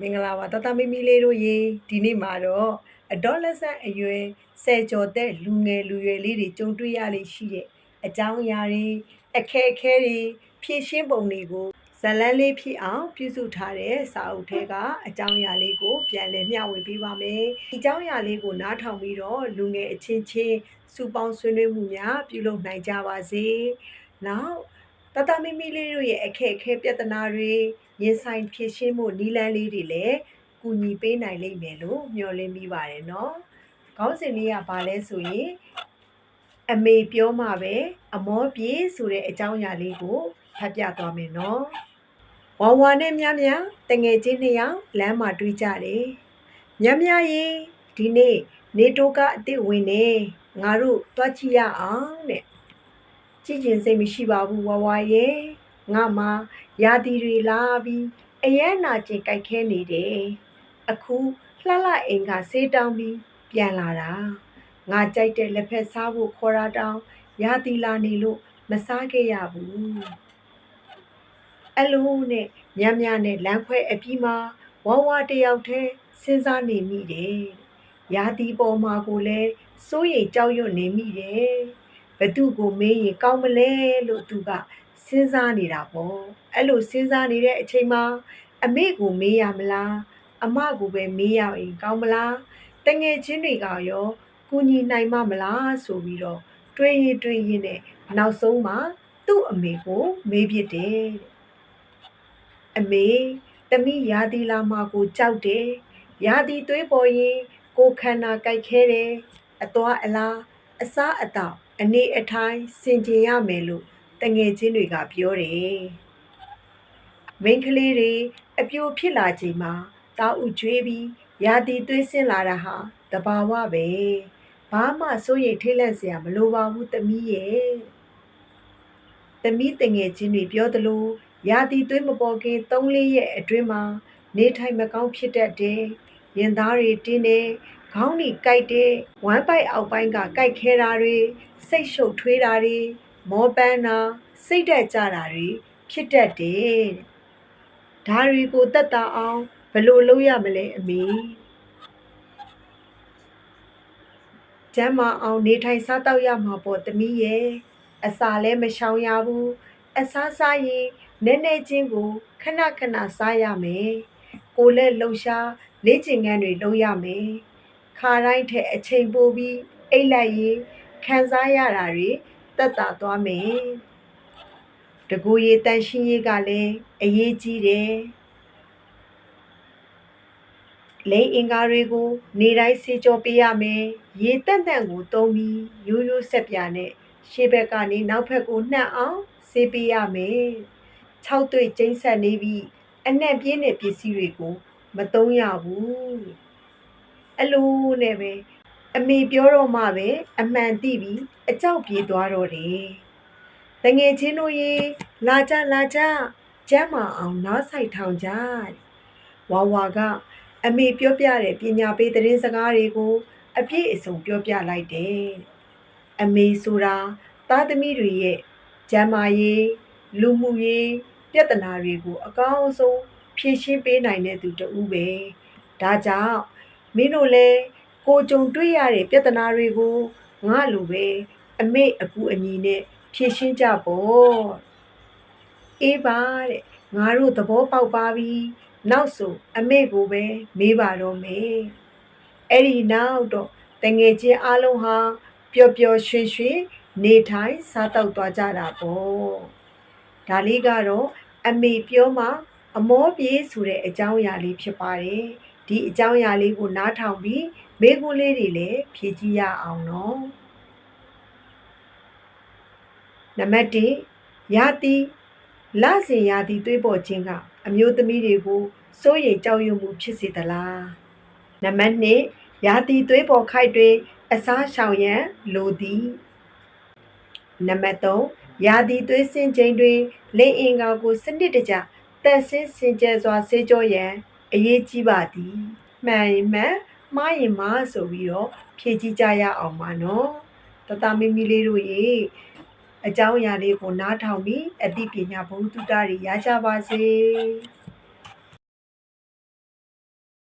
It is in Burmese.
မင်္ဂလာပါတတမီမီလေးတို့ရေဒီနေ့မှာတော့အဒေါ်လက်ဆန်အရွယ်ဆယ်ကျော်သက်လူငယ်လူရွယ်လေးတွေကြုံတွေ့ရလိမ့်ရှိတဲ့အကြောင်းအရာတွေအခက်အခဲတွေဖြည့်ရှင်းပုံတွေကိုဇတ်လန်းလေးဖြစ်အောင်ပြုစုထားတဲ့စာအုပ်ထဲကအကြောင်းအရာလေးကိုပြန်လည်မျှဝေပေးပါမယ်ဒီအကြောင်းအရာလေးကိုနားထောင်ပြီးတော့လူငယ်အချင်းချင်းစုပေါင်းဆွေးနွေးမှုများပြုလုပ်နိုင်ကြပါစေနောက်တတမီမီလေးတို့ရဲ့အခက်အခဲပြဿနာတွေ ရင်ဆိုင်ဖြည့်ရှင်းမှုနည်းလမ်းလေးတွေလည်းကူညီပေးနိုင်လိမ့်မယ်လို့မျှော်လင့်မိပါတယ်နော်။ခေါင်းစဉ်လေးကဘာလဲဆိုရင်အမေပြောမှပဲအမောပြေဆိုတဲ့အကြောင်းအရာလေးကိုဖတ်ပြသွားမယ်နော်။ဝါဝါနဲ့မြမြတငယ်ချင်းနှစ်ယောက်လမ်းမှာတွေ့ကြတယ်။မြမြရေဒီနေ့နေတိုကအစ်စ်ဝင်နေငါတို့တွားကြည့်ရအောင်တဲ့။ကြည့်ကျင်စိတ်မရှိပါဘူးဝါဝါရဲ့ ငါမှရာသီတွေလာပြီးအရန်နာကျင်ကြိုက်ခဲနေတယ်အခုလှလှအိမ်ကဆေးတောင်းပြီးပြန်လာတာငါကြိုက်တဲ့လက်ဖက်စားဖို့ခေါ်တာတောင်းရာသီလာနေလို့မစားခဲ့ရဘူးအဲ့လိုနဲ့ညံ့ညံ့နဲ့လမ်းခွဲအပြီးမှာဝါဝါတယောက်တည်းစဉ်းစားနေမိတယ်ရာသီပေါ်မှာကိုလည်းစိုးရိမ်ကြောက်ရွံ့နေမိတယ်ဘသူကိုမေးရင်ကောင်းမလဲလို့သူက စဉ်းစားနေတာပေါ့အဲ့လိုစဉ်းစားနေတဲ့အချိန်မှာအမေကိုမေးရမလားအမကိုပဲမေးရရင်ကောင်းမလားတငယ်ချင်းတွေကရောကူညီနိုင်မမလားဆိုပြီးတော့တွေးရင်တွေးရင်နဲ့နောက်ဆုံးမှာသူ့အမေကိုမေးပြစ်တယ်အမေတမိရာသီလာမှာကိုကြောက်တယ်ရာသီသွေးပေါ်ရင်ကိုခန္ဓာကြိုက်ခဲတယ်အသွားအလားအစားအသောက်အနေအထိုင်စင်ကြင်ရမယ်လို့ တငယ်ချင်းတွေကပြောတယ်မိန်းကလေးတွေအပြိုဖြစ်လာချိန်မှာတာဥကျွေးပြီးရာသီသွေးဆင်းလာတာဟာတဘာဝပဲဘာမှစိုးရိမ်ထိတ်လန့်စရာမလိုပါဘူးသမီးရဲ့သမီးတငယ်ချင်းတွေပြောသလိုရာသီသွေးမပေါ်ခင်3-4ရက်အတွင်းမှာနေထိုင်မကောင်းဖြစ်တတ်တယ်ရင်သားတွေတင်းနေခေါင်းနီကြိုက်တဲ့ဝမ်းပိုက်အောက်ပိုင်းကကြိုက်ခဲတာတွေစိတ်ရှုပ်ထွေးတာတွေ မောပန်းတာစိတ်တက်ကြတာတွေဖြစ်တတ်တယ်ဒါတွေကိုတက်တာအောင်ဘယ်လိုလုပ်ရမလဲအမေကျမ်းမအောင်နေထိုင်စားတော့ရမှာပေါ့တမီးရဲ့အစာလည်းမရှောင်ရဘူးအစားစားရင်နည်းနည်းချင်းကိုခဏခဏစားရမယ်ကိုလည်းလှုပ်ရှားလေ့ကျင့်ခန်းတွေလုပ်ရမယ်ခါတိုင်းထက်အချိန်ပိုပြီးအိတ်လိုက်ရင်ခံစားရတာတွေ တက်တာသွားမယ်တကူရည်တန်ရှင်းရေးကလည်းအရေးကြီးတယ်လိန်အင်္ကာတွေကို နေတိုင်းစေကြောပေးရမယ်ရေတန့်တန့်ကိုသုံးပြီးရိုးရိုးဆက်ပြာနဲ့ရှေ့ဘက်ကနေနောက်ဘက်ကိုနှံ့အောင်ဆေးပေးရမယ်၆တွေ့ကျိန်းဆက်နေပြီးအနှံ့ပြင်းတဲ့ပစ္စည်းတွေကို မသုံးရဘူးအလိုနဲ့ပဲ အမေပြောတော့မှပဲအမှန်သိပြီးအကြောက်ပြေးသွားတော့တယ်။တငယ်ချင်းတို့ရေလာကြလာကြကျမ်းမာအောင်နားဆိုင်ထောင်ကြ။ဝါဝါကအမေပြောပြတဲ့ပညာပေးသတင်းစကားတွေကို အပြည့်အစုံပြောပြလိုက်တယ်။အမေဆိုတာသားသမီးတွေရဲ့ကျမ်းမာရေးလူမှုရေးပြဿနာတွေကိုအကောင်းဆုံးဖြေရှင်းပေးနိုင်တဲ့သူတူပဲ။ဒါကြောင့်မင်းတို့လည်း ကိုကြုံတွေ့ရတဲ့ပြဿနာတွေကိုငါလိုပဲအမေအကူအညီနဲ့ဖြေရှင်းကြပေါ့အေးပါတဲ့ငါတို့သဘောပေါက်ပါပြီနောက်ဆိုအမေကိုပဲမေးပါတော့မယ်အဲ့ဒီနောက်တော့တငယ်ချင်းအလုံးဟာပျော်ပျော်ရွှင်ရွှင်နေထိုင်စားတောက်သွားကြတာပေါ့ဒါလေးကတော့အမေပြောမှအမောပြေးဆိုတဲ့အကြောင်းအရာလေးဖြစ်ပါတယ် ဒီအကြောင်းအရာလေးကိုနားထောင်ပြီးမေးခွန်းလေးတွေလည်းဖြေကြည့်ရအောင်နော်နံပါတ်1ယာတီလစဉ်ယာတီတွေးပေါ်ခြင်းကအမျိုးသမီးတွေကိုစိုးရိမ်ကြောက်ရွံ့မှုဖြစ်စေသလားနံပါတ်2ယာတီတွေးပေါ်ခိုက်တွေအစားရှောင်ရန်လိုသည်နံပါတ်3ယာတီသွေးစင်ချိန်တွင်လိင်အင်္ဂါကိုစနစ်တကျတက်ဆင်းစင်ကြယ်စွာဆေးကြောရန် အရေးကြီးပါသည်မှန်ရင်မှန်မှားရင်မှားဆိုပြီးတော့ဖြည့်ကြည့်ကြရအောင်ပါနော်တတမီမီလေးတို့ရေအကြောင်းအရာလေးကိုနားထောင်ပြီးအသိပညာဘုဒ္ဓတာတွေရကြပါစေ